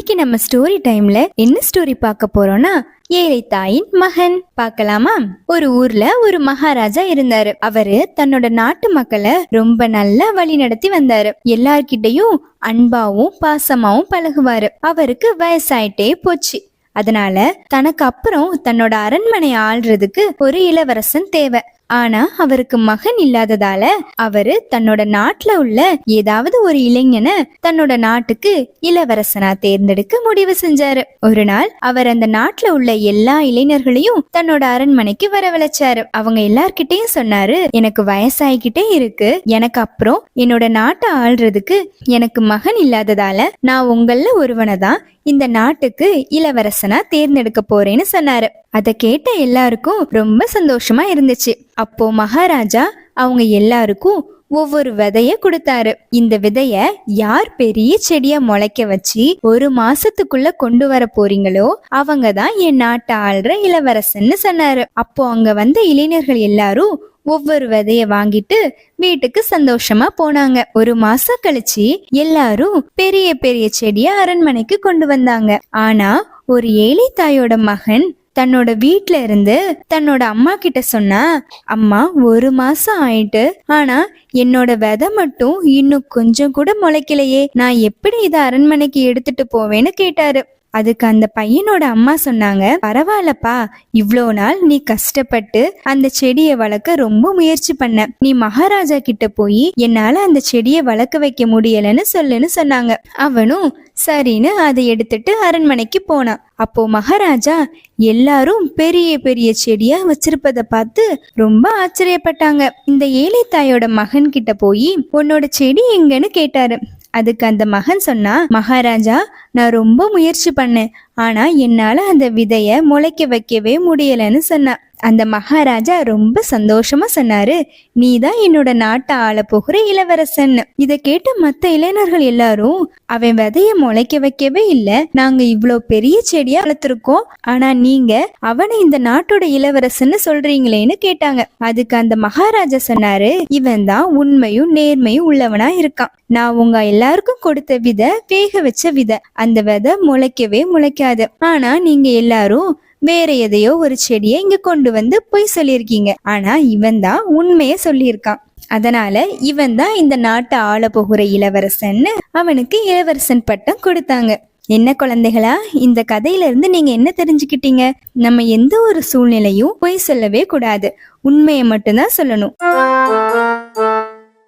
இன்னைக்கு நம்ம ஸ்டோரி டைம்ல என்ன ஸ்டோரி பார்க்க போறோம்னா ஏழை தாயின் மகன். பார்க்கலாமா? ஒரு ஊர்ல ஒரு மகாராஜா இருந்தாரு. அவரு தன்னோட நாட்டு மக்களை ரொம்ப நல்லா வழி நடத்தி வந்தாரு. எல்லார்கிட்டயும் அன்பாவும் பாசமாவும் பழகுவாரு. அவருக்கு வயசாயிட்டே போச்சு. அதனால தனக்கு அப்புறம் தன்னோட அரண்மனை ஆள்றதுக்கு ஒரு இளவரசன் தேவை. ஆனா அவருக்கு மகன் இல்லாததால அவரு தன்னோட நாட்டுல உள்ள ஏதாவது ஒரு இளைஞனை தன்னோட நாட்டுக்கு இளவரசனா தேர்ந்தெடுக்க முடிவு செஞ்சாரு. ஒரு நாள் அவர் அந்த நாட்டுல உள்ள எல்லா இளைஞர்களையும் தன்னோட அரண்மனைக்கு வரவழைச்சாரு. அவங்க எல்லார்கிட்டயும் சொன்னாரு எனக்கு வயசாகிக்கிட்டே இருக்கு. எனக்கு அப்புறம் என்னோட நாட்டை ஆள்றதுக்கு எனக்கு மகன் இல்லாததால நான் உங்கள ஒருவனை தான் இந்த நாட்டுக்கு இளவரசனா தேர்ந்தெடுக்க போறேன்னு சொன்னாரு. அதை கேட்ட எல்லாருக்கும் ரொம்ப சந்தோஷமா இருந்துச்சு. அப்போ மகாராஜா அவங்க எல்லாருக்கும் ஒவ்வொரு விதைய கொடுத்தாரு. இந்த விதைய யார் பெரிய செடிய முளைக்க வச்சு ஒரு மாசத்துக்குள்ள கொண்டு வர போறீங்களோ அவங்க தான் என் நாட்டை ஆள்ற இளவரசன்னு சொன்னாரு. அப்போ அங்க வந்த இளைஞர்கள் எல்லாரும் ஒவ்வொரு விதைய வாங்கிட்டு வீட்டுக்கு சந்தோஷமா போனாங்க. ஒரு மாசம் கழிச்சு எல்லாரும் பெரிய பெரிய செடிய அரண்மனைக்கு கொண்டு வந்தாங்க. ஆனா ஒரு ஏழை தாயோட மகன் தன்னோட வீட்ல இருந்து தன்னோட அம்மா கிட்ட சொன்னா அம்மா ஒரு மாசம் ஆயிட்டு ஆனா என்னோட விதை மட்டும் இன்னும் கொஞ்சம் கூட முளைக்கலையே. நான் எப்படி இதை அரண்மனைக்கு எடுத்துட்டு போவேன்னு கேட்டாரு. அதுக்கு அந்த பையனோட அம்மா சொன்னாங்க பரவாயில்லப்பா இவ்வளோ நாள் நீ கஷ்டப்பட்டு அந்த செடியை வளர்க்க ரொம்ப முயற்சி பண்ண. நீ மகாராஜா கிட்ட போய் என்னால அந்த செடியை வளர்க்க வைக்க முடியலன்னு சொல்லுன்னு சொன்னாங்க. அவனும் சரின்னு அதை எடுத்துட்டு அரண்மனைக்கு போனான். அப்போ மகாராஜா எல்லாரும் பெரிய பெரிய செடியா வச்சிருப்பத பார்த்து ரொம்ப ஆச்சரியப்பட்டாங்க. இந்த ஏழை தாயோட மகன் கிட்ட போய் உன்னோட செடி எங்கன்னு கேட்டாரு. அதுக்கு அந்த மகன் சொன்னா மகாராஜா நான் ரொம்ப முயற்சி பண்ணேன். ஆனா என்னால அந்த விதைய முளைக்க வைக்கவே முடியலன்னு சொன்னான் அந்த மகாராஜா ரொம்ப சந்தோஷமா சொன்னாரு நீ தான் என்னோட நாட்டை ஆள போகிற இளவரசன். இத கேட்ட மத்த இளைஞர்கள் எல்லாரும் அவன் விதைய முளைக்க வைக்கவே இல்ல. நாங்க இவ்வளோ பெரிய செடியா வளர்த்துருக்கோம். ஆனா நீங்க அவனை இந்த நாட்டோட இளவரசன்னு சொல்றீங்களேன்னு கேட்டாங்க. அதுக்கு அந்த மகாராஜா சொன்னாரு இவன் தான் உண்மையும் நேர்மையும் உள்ளவனா இருக்கான். நான் உங்க எல்லாருக்கும் கொடுத்த விதை வேக வச்ச விதை. அந்த விதை முளைக்கவே முளைக்காது. ஆனா நீங்க எல்லாரும் வேற எதையோ ஒரு செடியை இங்க கொண்டு வந்து போய் சொல்லியிருக்கீங்க. ஆனா இவன் தான் உண்மையை சொல்லியிருக்கான். அதனால இவன் தான் இந்த நாட்டை ஆள போகிற இளவரசன்னு அவனுக்கு இளவரசன் பட்டம் கொடுத்தாங்க. என்ன குழந்தைகளா இந்த கதையில இருந்து நீங்க என்ன தெரிஞ்சுக்கிட்டீங்க? நம்ம எந்த ஒரு சூழ்நிலையும் பொய் சொல்லவே கூடாது. உண்மையை மட்டும்தான் சொல்லணும்.